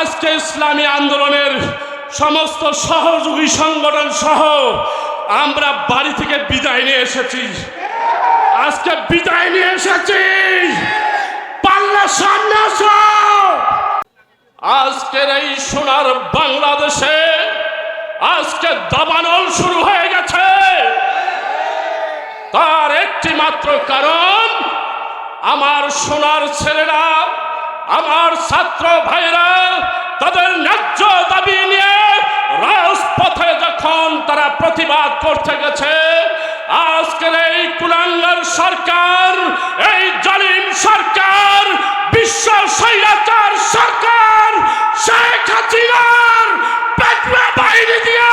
আজকে ইসলামী আন্দোলনের সমস্ত সহযোগী সংগঠন সহ আমরা বাড়ি থেকে বিদায় নিয়ে এসেছি। আজকে বিদায় নিয়ে এসেছি। পাল্লা সামনে আজকের এই সোনার বাংলাদেশে আজকে দাবানল শুরু হয়ে গেছে। তার একটি মাত্র কারণ, আমার সোনার ছেলেরা, আমার ছাত্র ভাইরা প্রতিবাদ করতে গেছে। আজকের এই কুলাঙ্গার সরকার, এই জালিম সরকার, বিশ্ব স্বৈরাচার সরকার, শেখ হাসিনার পেটুয়া বাহিনী দিয়ে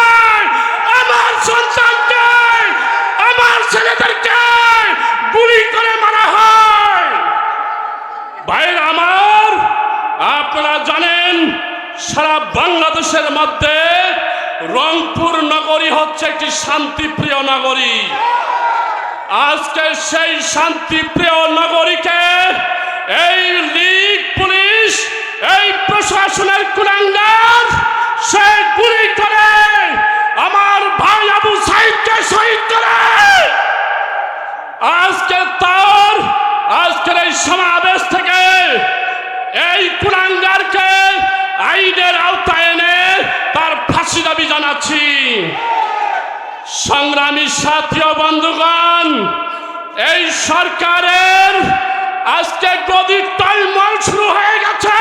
আমার সন্তানকে, আমার ছেলেদেরকে গুলি করে মারা হয়। ভাইয়ের আমার, আপনারা জানেন, সারা বাংলাদেশের মধ্যে রংপুর নগরী হচ্ছে একটি শান্তিপ্রিয় নগরী। আজকে সেই শান্তিপ্রিয় নগরীকে এই লীগ পুলিশ এই প্রশাসনের কুলাঙ্গার সে গুলি করে আমার ভাই আবু সাইদকে শহীদ করে আজকে তার আজকের এই সমাবেশ থেকে এই কুলাঙ্গারকে আইনের আওতায় এনে তার ফাঁসি দাবি জানাচ্ছি। সংগ্রামী সাথী বন্ধুগণ, এই সরকারের আজকে গদির তলমল শুরু হয়ে গেছে।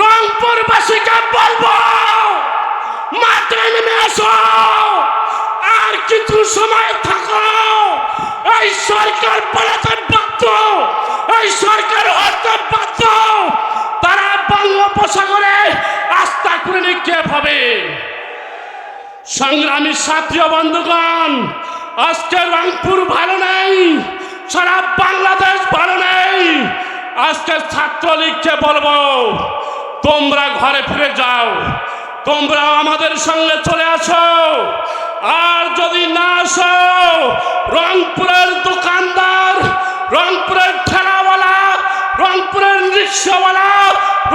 রংপুরবাসীকে বলব, মাঠে নেমে আসো। আর কিছু সময় থাকো। এই সরকার পালাতে বাধ্য এই সরকার হতে বাধ্য তারা বঙ্গোপসাগরে আস্থা করে নিক্ষেপ হবে। সংগ্রামী সাথী বন্ধুগণ, আজকে রংপুর ভালো নেই, সারা বাংলাদেশ ভালো নেই। আজকে ছাত্রলীগকে বলব, তোমরা ঘরে ফিরে যাও, তোমরা আমাদের সঙ্গে চলে আসো। আর যদি না আসো, রংপুরের দোকানদার, রংপুরের ঠেলাওয়ালা, রংপুরের রিক্সাওয়ালা,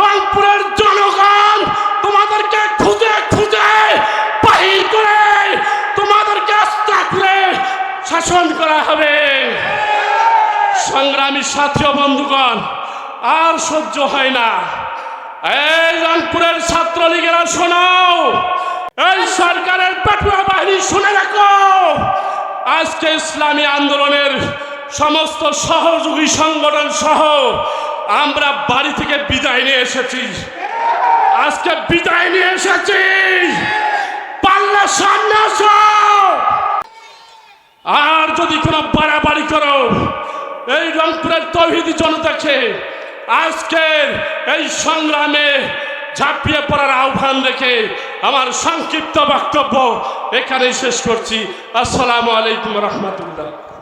রংপুরের সাথী বন্ধুগণ, আর সহ্য হয় না। এই রংপুরের ছাত্রলীগেরা শোনাও, এই সরকারের পেটুয়া বাহিনী শুনে রাখো। আজকে ইসলামী আন্দোলনের সমস্ত সহযোগী সংগঠন সহ আমরা বাড়ি থেকে বিদায় নিয়ে এসেছি। আজকে বিদায় নিয়ে এসেছি। পাল্লা সামনে আসো। আর যদি কোনো বাড়াবাড়ি করো এই রংপুরের তৌহিদি জনতাকে আজকের এই সংগ্রামে ঝাঁপিয়ে পড়ার আহ্বান রেখে আমার সংক্ষিপ্ত বক্তব্য এখানেই শেষ করছি। আসসালামু আলাইকুম রহমতুল্লাহ।